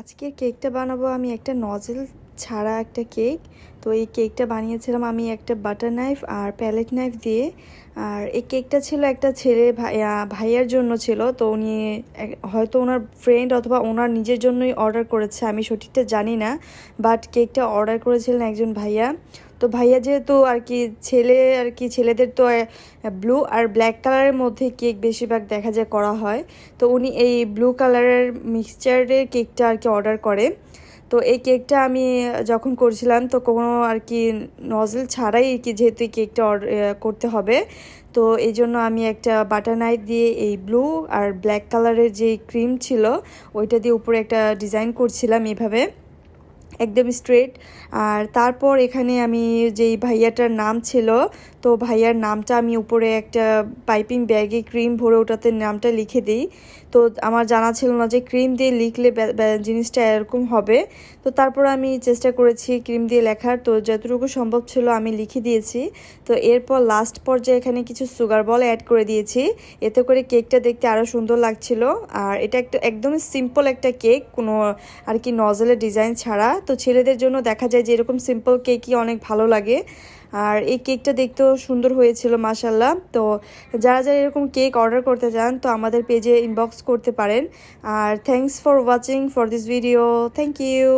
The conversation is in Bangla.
আজকের কেকটা বানাবো আমি একটা নজেল ছাড়া একটা কেক। তো এই কেকটা বানিয়েছিলাম আমি একটা বাটার নাইফ আর প্যালেট নাইফ দিয়ে। আর এই কেকটা ছিল একটা ছেলে ভাইয়া ভাইয়ার জন্য ছিল। তো উনি হয়তো ওনার ফ্রেন্ড অথবা ওনার নিজের জন্যই অর্ডার করেছে, আমি সঠিকটা জানি না। বাট কেকটা অর্ডার করেছিলেন একজন ভাইয়া। তো ভাইয়া যেহেতু আর কি ছেলে, আর কি ছেলেদের তো ব্লু আর ব্ল্যাক কালারের মধ্যে কেক বেশিরভাগ দেখা যায় করা হয়। তো উনি এই ব্লু কালারের মিক্সচারের কেকটা আর কি অর্ডার করে। তো এই কেকটা আমি যখন করছিলাম তো কোনো আর কি নজল ছাড়াই কি যেহেতু কেকটা করতে হবে। তো এই জন্য আমি একটা বাটার নাইফ দিয়ে এই ব্লু আর ব্ল্যাক কালারের যে ক্রিম ছিল, ওইটা দিয়ে উপরে একটা ডিজাইন করছিলাম এভাবে। একদম স্ট্রেট আর তারপর এখানে আমি যেই ভাইয়াটার নাম ছিল, তো ভাইয়ার নামটা আমি উপরে একটা পাইপিং ব্যাগে ক্রিম ভরে ওটাতে নামটা লিখে দিই। তো আমার জানা ছিল না যে ক্রিম দিয়ে লিখলে জিনিসটা এরকম হবে। তো তারপর আমি চেষ্টা করেছি ক্রিম দিয়ে লেখার। তো যতটুকু সম্ভব ছিল আমি লিখে দিয়েছি। তো এরপর লাস্ট পর্যায়ে এখানে কিছু সুগার বল অ্যাড করে দিয়েছি। এতে করে কেকটা দেখতে আরও সুন্দর লাগছিল। আর এটা একটা, একদমই সিম্পল একটা কেক কোনো আর কি নজলের ডিজাইন ছাড়া। তো ছেলেদের জন্য দেখা যায় যে এরকম সিম্পল কেকই অনেক ভালো লাগে। আর এই কেকটা দেখতেও সুন্দর হয়েছিল মাসাল্লাহ তো যারা যারা এরকম কেক অর্ডার করতে চান, তো আমাদের পেজে ইনবক্স করতে পারেন। আর thanks for watching for this video thank you